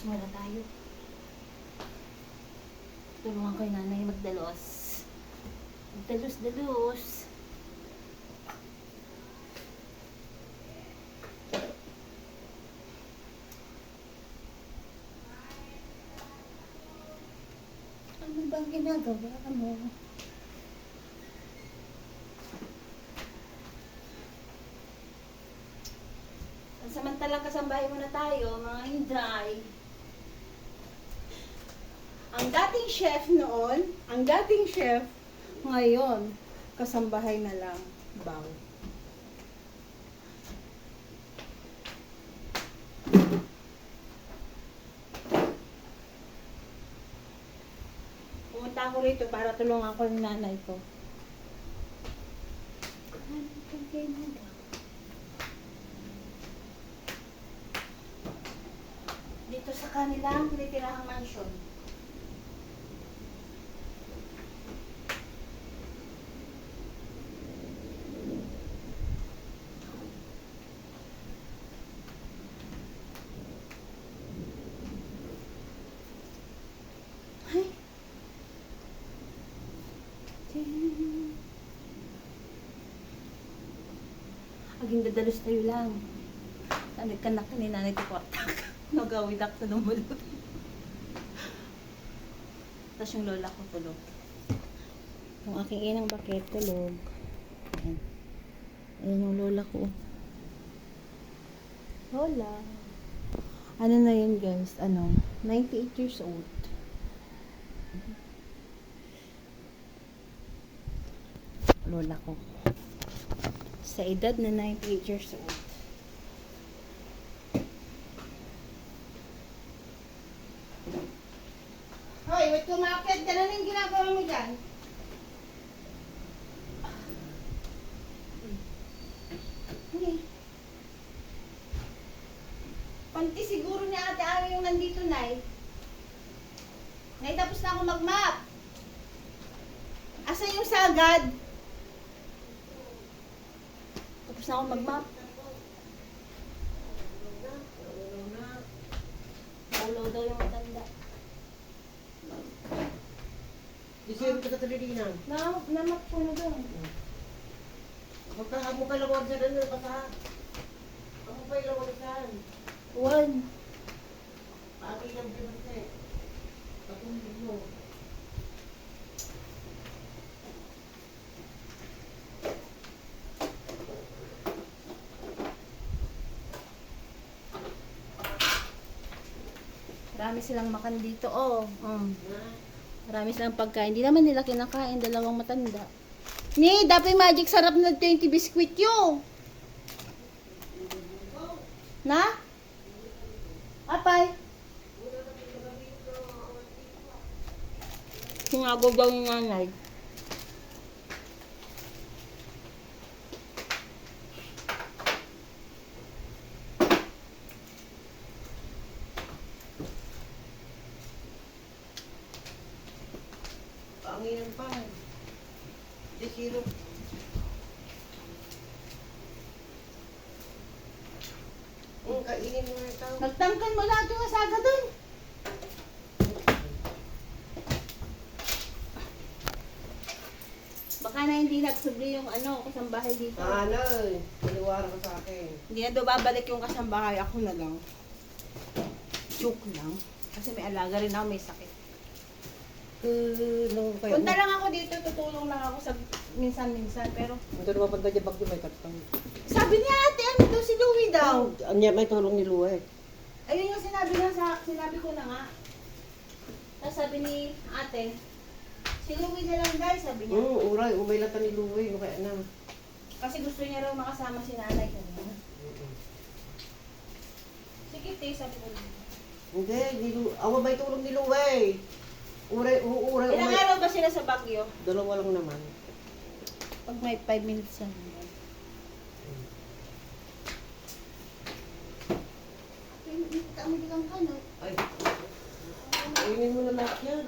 Dalos muna tayo. Tulungan ko yung nanay magdalos. Magdalos, dalos. Ano bang ginagawa mo? Samantalang kasambahay muna tayo, mga hinday. Ang dating chef noon, ang dating chef, ngayon, kasambahay na lang. Bang. Pumunta ako rito para tulungan ko yung nanay ko. Dito sa kanilang tinitirahang mansyon. Ay. Ting. Aging dadalos tayo lang. Ano ka na kanina nagkukwartak. Nagawid ako sa lumulog. Tapos yung lola ko tulog. Yung aking inang bakit tulog. Ayan. Ayan yung lola ko. Lola. Ano na yun guys? Ano? 98 years old. Lola ko. Sa edad na 98 years old. Hoy, wait kumakit. Ganun yung ginagawa mo dyan. Hindi. Panti siguro ni ate Ari yung nandito, Nay. Nay, tapos na ako mag-map. Asa yung sagad? Tapos na ako mag-map. Maulaw daw yung matanda. Isip ka katalidinan. Na, namap ko na doon. Pagka mo pa lang sa ano, basta. Ako pa ilang walisan. One. Pagi Marami silang makan dito, oh. Na. Marami silang pagkain. Hindi naman nila kinakain, dalawang matanda. Ni, dapat magic sarap na 20 biskwit yung. Na? Apay? Singagaw daw yung nanay. Panginan pa. Di siro. Ang kainin mo na ito. Nagtangkan mo lahat yung asaga doon. Baka na hindi nagsubli yung ano, kasambahay dito. Ano eh. Paliwaran ka sa akin. Hindi na daw babalik yung kasambahay. Ako na lang. Joke lang. Kasi may alaga rin ako, may sakit. Eh, nung kayo. Punta lang ako dito, tutulong lang ako sa minsan-minsan. Pero Ito naman pag nandiyan bagyo may katpang. sabi niya ate, ano daw si Louie daw? Anya may tulong ni eh. Ayun yung sinabi niya sa, sinabi ko na nga. Tapos sabi ni ate, si Louie na lang guys, sabi niya. Hmm, uray. Umay lang ta ni eh. Kaya na. Kasi gusto niya raw makasama si nanay kanina. Sige te, sabi ko. Hindi, Lu. Awa may tulong ni Lua Uray, u- uray, Ilang araw ba sila sa Baguio? Dalawa lang naman. Pag may 5 minutes ka, no? Ay. Kainin mo na lahat yan.